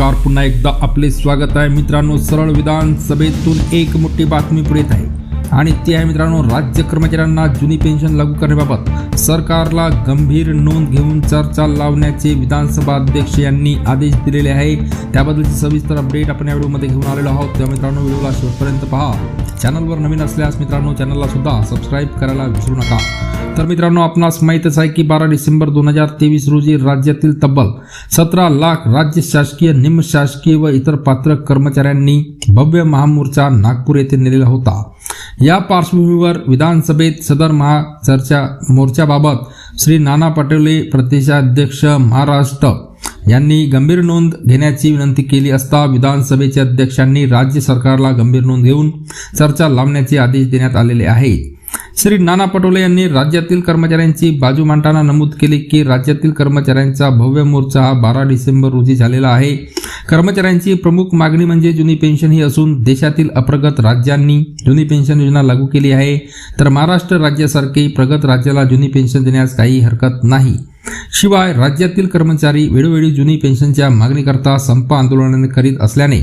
नमस्कार. पुन्हा एकदा आपले स्वागत आहे मित्रांनो सरळ विधानसभेतून एक मोठी बातमी पुढे येत आहे. आणि ती आहे मित्रांनो राज्य कर्मचाऱ्यांना जुनी पेन्शन लागू करण्याबाबत. सरकारला गंभीर नोंद घेऊन चर्चा लावण्याचे विधानसभा अध्यक्ष यांनी आदेश दिलेले आहे. त्याबद्दलची सविस्तर अपडेट आपण या व्हिडिओमध्ये घेऊन आलेलो आहोत. त्या मित्रांनो व्हिडिओला शेवटपर्यंत पहा. चॅनलवर नवीन असल्यास मित्रांनो चॅनलला सुद्धा सबस्क्राईब करायला विसरू नका. तर मित्रांनो आपणास माहीतच आहे की बारा डिसेंबर दोन हजार तेवीस रोजी राज्यातील तब्बल सतरा लाख राज्य शासकीय निमशासकीय व इतर पात्र कर्मचाऱ्यांनी भव्य महामोर्चा नागपूर येथे नेलेला होता. या पार्श्वभूमीवर विधानसभेत सदर महाचर्चा मोर्चाबाबत श्री नाना पटोले प्रदेशाध्यक्ष महाराष्ट्र यांनी गंभीर नोंद घेण्याची विनंती केली असता विधानसभेच्या अध्यक्षांनी राज्य सरकारला गंभीर नोंद घेऊन चर्चा लावण्याचे आदेश देण्यात आलेले आहेत श्री नाना पटोले यांनी राज्यातील कर्मचाऱ्यांची बाजू मांडताना नमूद केले की राज्यातील कर्मचाऱ्यांचा भव्य मोर्चा हा बारा डिसेंबर रोजी झालेला आहे. कर्मचाऱ्यांची प्रमुख मागणी म्हणजे जुनी पेन्शन ही असून देशातील अप्रगत राज्यांनी जुनी पेन्शन योजना लागू केली आहे. तर महाराष्ट्र राज्यासारखे प्रगत राज्याला जुनी पेन्शन देण्यास काही हरकत नाही. शिवाय राज्यातील कर्मचारी वेळोवेळी जुनी पेन्शनच्या मागणीकरता संप आंदोलन करीत असल्याने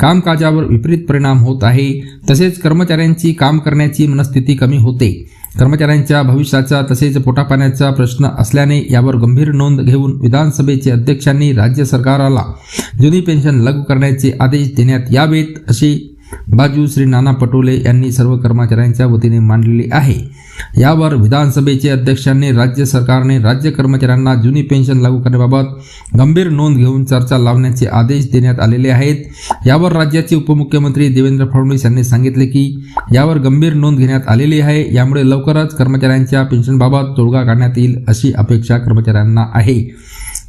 कामकाजावर विपरीत परिणाम होत आहे. तसेच कर्मचाऱ्यांची काम करण्याची मनस्थिती कमी होते. कर्मचाऱ्यांच्या भविष्याचा तसेच पोटापाण्याचा प्रश्न असल्याने यावर गंभीर नोंद घेऊन विधानसभेचे अध्यक्षांनी राज्य सरकाराला जुनी पेन्शन लागू करण्याचे आदेश देण्यात यावेत अशी बाजू श्री नाना पटोले यांनी सर्व कर्मचाऱ्यांच्या वतीने मांडलेली आहे. यावर विधानसभेचे अध्यक्षांनी राज्य सरकारने राज्य कर्मचाऱ्यांना जुनी पेन्शन लागू करण्याबाबत गंभीर नोंद घेऊन चर्चा लावण्याचे आदेश देण्यात आलेले आहेत. यावर राज्याचे उपमुख्यमंत्री देवेंद्र फडणवीस यांनी सांगितले की यावर गंभीर नोंद घेण्यात आलेली आहे. यामुळे लवकरच कर्मचाऱ्यांच्या पेन्शनबाबत तोडगा काढण्यात येईल अशी अपेक्षा कर्मचाऱ्यांना आहे.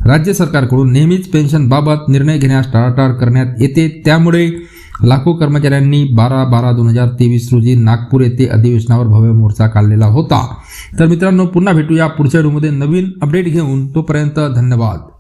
राज्य सरकारकडून नेहमीच पेन्शनबाबत निर्णय घेण्यास टाळाटाळ करण्यात येते. त्यामुळे लाखो कर्मचाऱ्यांनी बारा बारा दोन हजार तेवीस रोजी नागपूर येथे अधिवेशनावर भव्य मोर्चा काढलेला होता. तर मित्रांनो पुन्हा भेटूया पुढच्या व्हिडिओमध्ये नवीन अपडेट घेऊन. तोपर्यंत धन्यवाद.